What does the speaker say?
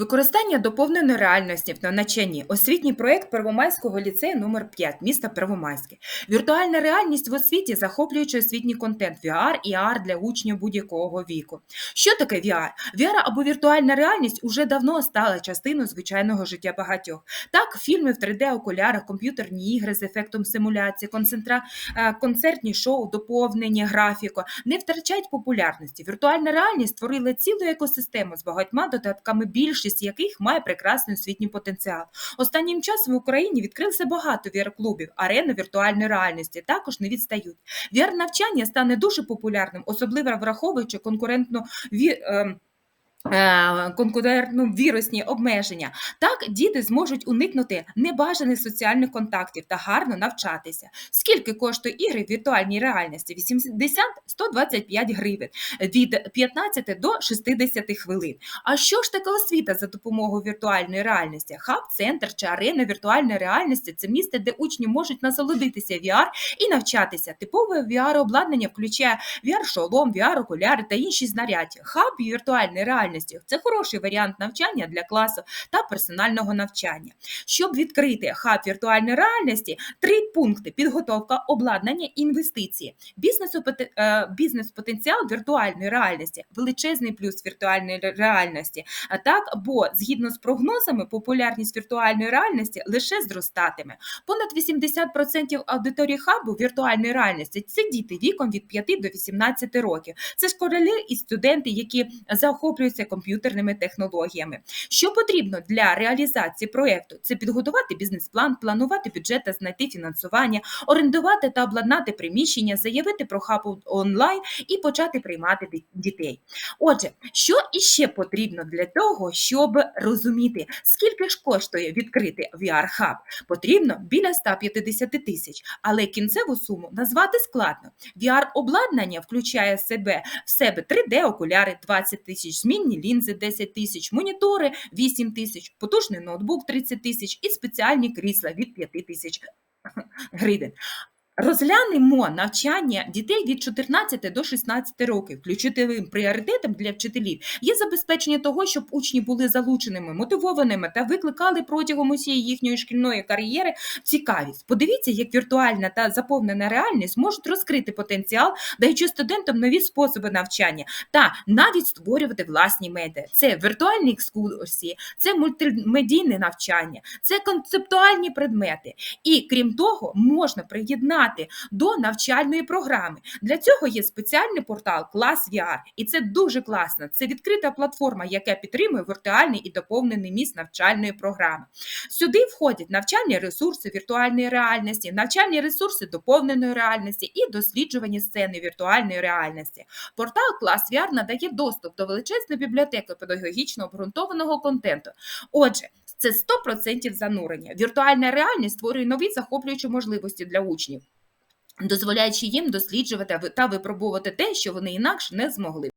Використання доповненої реальності в навчанні. Освітній проєкт Первомайського ліцею номер 5 міста Первомайське. Віртуальна реальність в освіті, захоплюючи освітній контент VR і AR для учнів будь-якого віку. Що таке VR? VR або віртуальна реальність уже давно стала частиною звичайного життя багатьох. Так, фільми в 3D-окулярах, комп'ютерні ігри з ефектом симуляції, концентра... е, концертні шоу, доповнення графіку не втрачають популярності. Віртуальна реальність створила цілу екосистему з багатьма додатками, більшість яких має прекрасний освітній потенціал. Останнім часом в Україні відкрилося багато VR-клубів, арени віртуальної реальності також не відстають. VR-навчання стане дуже популярним, особливо враховуючи конкурентну ві... е, конкурентно вірусні обмеження. Так діти зможуть уникнути небажаних соціальних контактів та гарно навчатися. Скільки коштує ігри в віртуальній реальності? 80-125 гривень від 15 до 60 хвилин. А що ж таке освіта за допомогою віртуальної реальності? Хаб, центр чи арена віртуальної реальності це місце, де учні можуть насолодитися VR і навчатися. Типове VR-обладнання включає VR-шолом, VR-окуляри та інші знаряддя. Хаб віртуальної реальності це хороший варіант навчання для класу та персонального навчання. Щоб відкрити хаб віртуальної реальності, три пункти: підготовка, обладнання, інвестиції. Бізнесу поте- е, бізнес-потенціал віртуальної реальності, величезний плюс віртуальної реальності. А так, бо згідно з прогнозами, популярність віртуальної реальності лише зростатиме. Понад 80% аудиторії хабу віртуальної реальності це діти віком від 5 до 18 років. Це школярі і студенти, які захоплюються комп'ютерними технологіями. Що потрібно для реалізації проєкту? Це підготувати бізнес-план, планувати бюджет та знайти фінансування, орендувати та обладнати приміщення, заявити про хаб онлайн і почати приймати дітей. Отже, що іще потрібно для того, щоб розуміти, скільки ж коштує відкрити VR-хаб? Потрібно біля 150 тисяч, але кінцеву суму назвати складно. VR-обладнання включає в себе, в себе 3D-окуляри 20 тисяч, змінні лінзи 10 тисяч, монітори 8 тисяч, потужний ноутбук 30 тисяч і спеціальні крісла від 5 тисяч гривень. Розглянемо навчання дітей від 14 до 16 років. Ключовим пріоритетом для вчителів є забезпечення того, щоб учні були залученими, мотивованими та викликали протягом усієї їхньої шкільної кар'єри цікавість. Подивіться, як віртуальна та заповнена реальність можуть розкрити потенціал, даючи студентам нові способи навчання та навіть створювати власні медіа. Це віртуальні екскурсії, це мультимедійне навчання, це концептуальні предмети. І крім того, можна приєднати до навчальної програми. Для цього є спеціальний портал Клас VR, і це дуже класно. Це відкрита платформа, яка підтримує віртуальний і доповнений міст навчальної програми. Сюди входять навчальні ресурси віртуальної реальності, навчальні ресурси доповненої реальності і досліджувані сцени віртуальної реальності. Портал Клас VR надає доступ до величезної бібліотеки педагогічно обґрунтованого контенту. Отже, це 100% занурення. Віртуальна реальність створює нові захоплюючі можливості для учнів, дозволяючи їм досліджувати та випробувати те, що вони інакше не змогли.